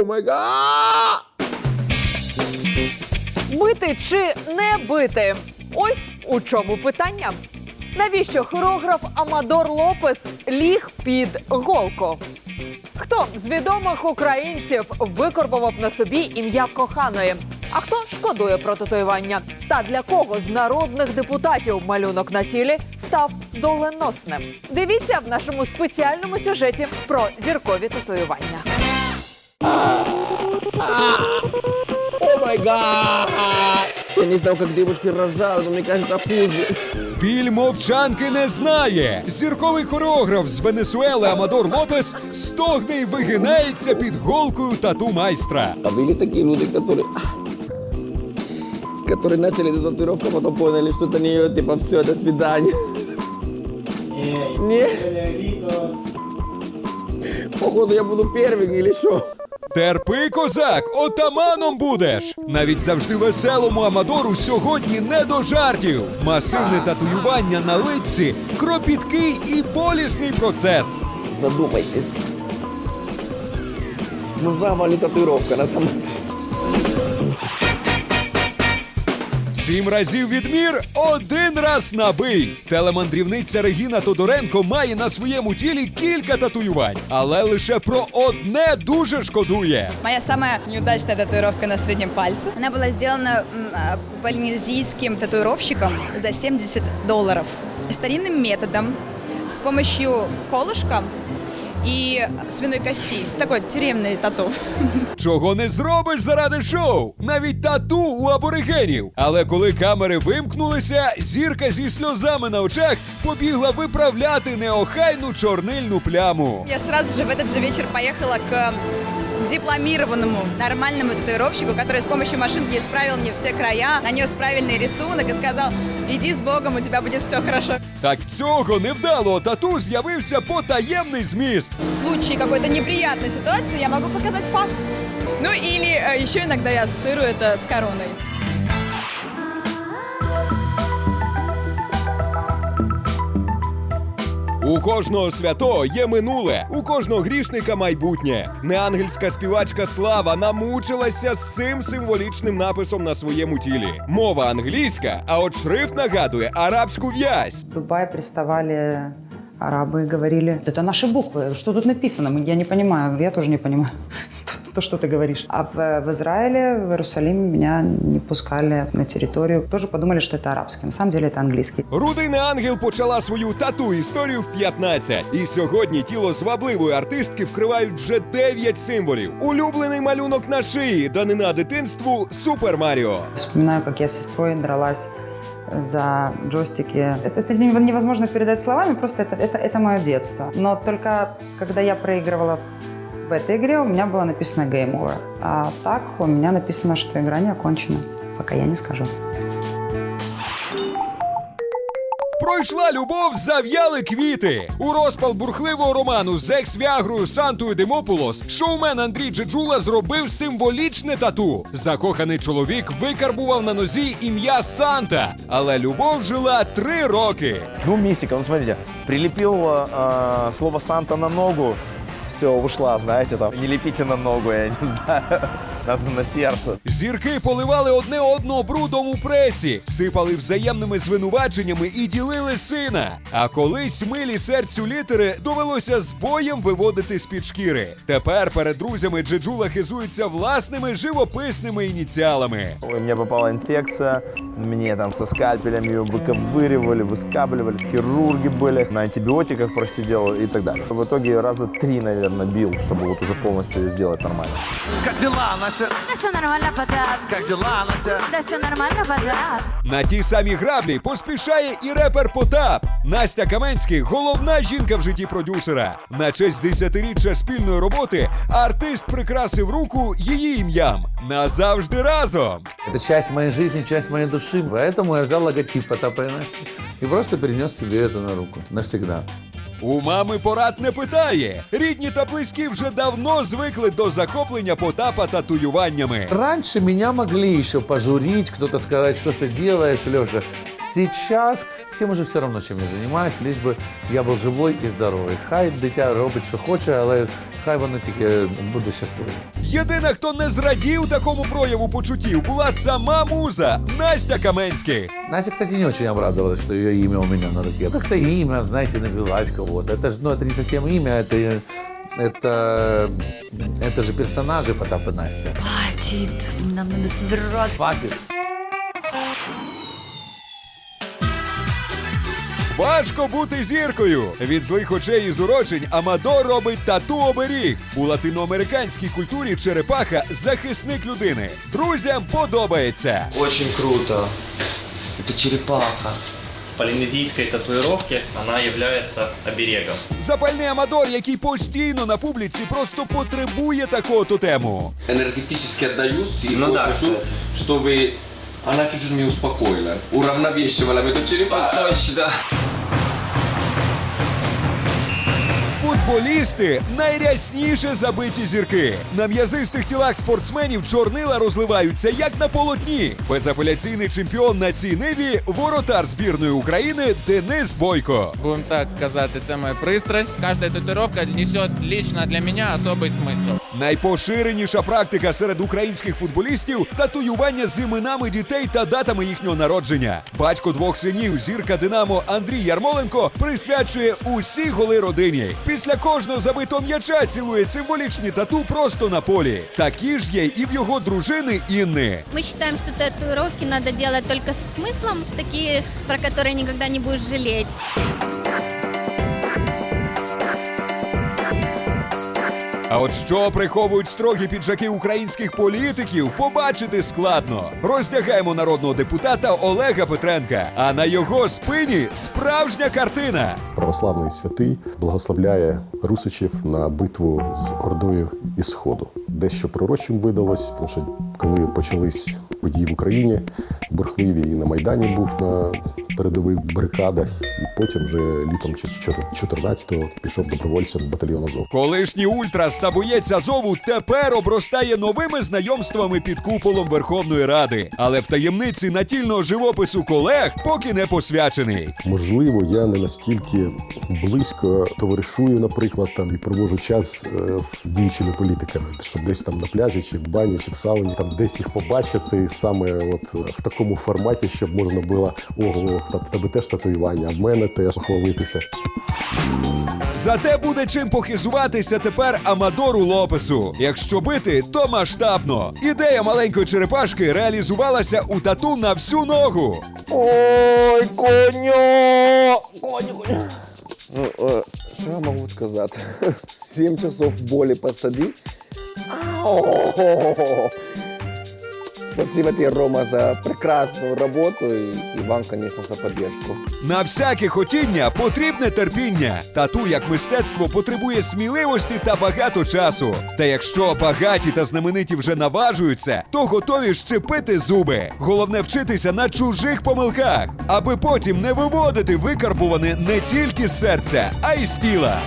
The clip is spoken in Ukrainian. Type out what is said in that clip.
О май гад! Бити чи не бити? Ось у чому питання. Навіщо хореограф Амадор Лопес ліг під голку? Хто з відомих українців викорбував на собі ім'я коханої? А хто шкодує про татуювання? Та для кого з народних депутатів малюнок на тілі став доленосним? Дивіться в нашому спеціальному сюжеті про зіркові татуювання. О май гад! Я не знал, как девушки рожают, но мне кажется, хуже. Біль мовчанки не знає. Зірковий хореограф з Венесуели Амадор Лопес стогне й вигинається під голкою тату майстра. А были такие люди, которые... Которые начали эту татуировку, а потом поняли, что это не ее, типа, все, до свидания. Не? Походу, я буду первым или что? Терпи, козак, отаманом будеш. Навіть завжди веселому Амадору сьогодні не до жартів. Масивне татуювання на лиці, кропіткий і болісний процес. Задумайтесь. Нужна вам ли татуировка на самом? Сім разів відмір, один раз набий. Телемандрівниця Регіна Тодоренко має на своєму тілі кілька татуювань, але лише про одне дуже шкодує. Моя самая неудачная татуировка на среднем пальце. Она была сделана м, а, полинезийским татуировщиком за 70 долларов. Старинным методом, с помощью колышка и свиной кости. Такой тюремный тату. Чого не зробиш заради шоу? Навіть тату у аборигенів. Але коли камери вимкнулися, зірка зі сльозами на очах побігла виправляти неохайну чорнильну пляму. Я сразу же в этот же вечер поехала к дипломированному нормальному татуировщику, который с помощью машинки исправил мне все края, нанес правильный рисунок и сказал, иди с Богом, у тебя будет все хорошо. Так цього невдалого тату з'явився потаємний зміст. В случае какой-то неприятной ситуации я могу показать факт. Ну или э, еще иногда я ассоциирую это с короной. У кожного свято є минуле, у кожного грішника майбутнє. Неангельська співачка Слава намучилася з цим символічним написом на своєму тілі. Мова англійська, а от шрифт нагадує арабську в'язь. В Дубае приставали арабы и говорили, это наши буквы, что тут написано? Мы- Я не понимаю, я тоже не понимаю то, то, что ты говоришь. А в, в Израиле, в Иерусалиме меня не пускали на территорию. Тоже подумали, что это арабский. На самом деле это английский. Рудий Неангел почала свою тату історію в 15. І сьогодні тіло звабливої артистки вкривають вже 9 символів. Улюблений малюнок на шиї, данина дитинству Супер Маріо. Вспоминаю, как я с сестрой дралась за джойстики. Это, это не- невозможно передать словами, просто это, это, это мое детство. Но только когда я проигрывала в этой игре, у меня было написано Game Over. А так у меня написано, что игра не окончена, пока я не скажу. Пройшла любов, зав'яли квіти. У розпал бурхливого роману з екс-віагрою Сантою Демопулос шоумен Андрій Джеджула зробив символічне тату. Закоханий чоловік викарбував на нозі ім'я Санта, але любов жила три роки. Ну, мистика, ну смотрите, прилепил э, слово Санта на ногу, все, ушла, знаете, там, не лепите на ногу, я не знаю, надо на сердце. Зірки поливали одне одного брудом у пресі, сипали взаємними звинуваченнями і ділили сина. А колись милі серцю літери довелося з боєм виводити з-під шкіри. Тепер перед друзями Джеджула хизується власними живописними ініціалами. Ой, мне попала инфекция, мне там со скальпелем ее выковыривали, выскабливали, хирурги были, на антибиотиках просидел и так далее. В итоге раза три, наверное, бил, чтобы вот уже полностью ее сделать нормально. Как дела, Настя? Да все нормально, Потап. Как дела, Настя? Да все нормально, Потап. На ті самі граблі поспішає і репер Потап. Настя Каменський головна жінка в житті продюсера. На честь десятиріччя спільної роботи артист прикрасив руку її ім'ям. Назавжди разом. Это часть моей жизни, часть моей души. Поэтому я взял логотип Потапа и Насти и просто перенес себе это на руку. Навсегда. У мами порад не питає. Рідні та близькі вже давно звикли до захоплення Потапа татуюваннями. Раньше меня могли еще пожурить, кто-то сказать, что ж ты делаешь, Леша. Сейчас всем уже все равно, чем я занимаюсь, лишь бы я был живой і здоровий. Хай дитя робить, що хоче, але хай воно тільки буде щасливим. Єдина, хто не зрадів такому прояву почуттів, була сама муза Настя Каменських. Настя, кстати, не очень обрадовалась, что ее имя у меня на руке. Как-то имя, знаете, набивать кого-то. Это же, ну, это не совсем имя, это, это, это же персонажи Потап и Настя. Хватит, нам надо собираться. Хватит. Важко бути зіркою. Від злих очей і зурочень Амадор робить тату оберіг. У латиноамериканській культурі черепаха захисник людини. Друзям подобається. Очень круто. Это черепаха. Полинезийской татуировки она является оберегом. Запальний Амадор, який постійно на публіці просто потребує такого тотему. энергетически отдаюсь и Ну да, хочу, кстати. чтобы она чуть-чуть меня успокоила, уравновешивала эту черепаху. Точно. Футболісти найрясніше забиті зірки. На м'язистих тілах спортсменів чорнила розливаються як на полотні. Безапеляційний чемпіон на цій ниві воротар збірної України Денис Бойко. Будемо так казати, це моя пристрасть. Кожна татуировка несе лично для мене особий смисл. Найпоширеніша практика серед українських футболістів татуювання з іменами дітей та датами їхнього народження. Батько двох синів, зірка Динамо Андрій Ярмоленко, присвячує усі голи родині. Після кожного забитого м'яча цілує символічні тату просто на полі. Такі ж є і в його дружини Інни. Мы считаем, что татуировки надо делать только со смыслом, такие, про которые никогда не будешь жалеть. От що приховують строгі піджаки українських політиків, побачити складно. Роздягаємо народного депутата Олега Петренка. А на його спині справжня картина. Православний святий благословляє русичів на битву з Ордою із Сходу. Дещо пророчим видалось, тому що коли почались події в Україні, бурхливі і на Майдані був на передових барикадах, і потім вже літом 14-го пішов добровольцем батальйон Азов. Колишній ультрас та боєць Азову тепер обростає новими знайомствами під куполом Верховної Ради. Але в таємниці натільного живопису колег поки не посвячений. Можливо, я не настільки близько товаришую, наприклад, там і проводжу час е, з діючими політиками, щоб десь там на пляжі, чи в бані, чи в сауні, там десь їх побачити саме от в такому форматі, щоб можна було ого, та в тебе теж татуювання, а в мене теж похвалитися. Зате буде чим похизуватися тепер Амадору Лопесу. Якщо бити, то масштабно. Ідея маленької черепашки реалізувалася у тату на всю ногу. Ой, коню! Коню, коню. Ну, е, що я можу сказати? Сім часов болі посади. Ау! Спасибо тебе, Рома, за прекрасную работу и, и вам, конечно, за поддержку. На всяке хотіння потрібне терпіння. Тату як мистецтво потребує сміливості та багато часу. Та якщо багаті та знамениті вже наважуються, то готові щепити зуби. Головне вчитися на чужих помилках, аби потім не виводити викарбуване не тільки з серця, а й з тіла.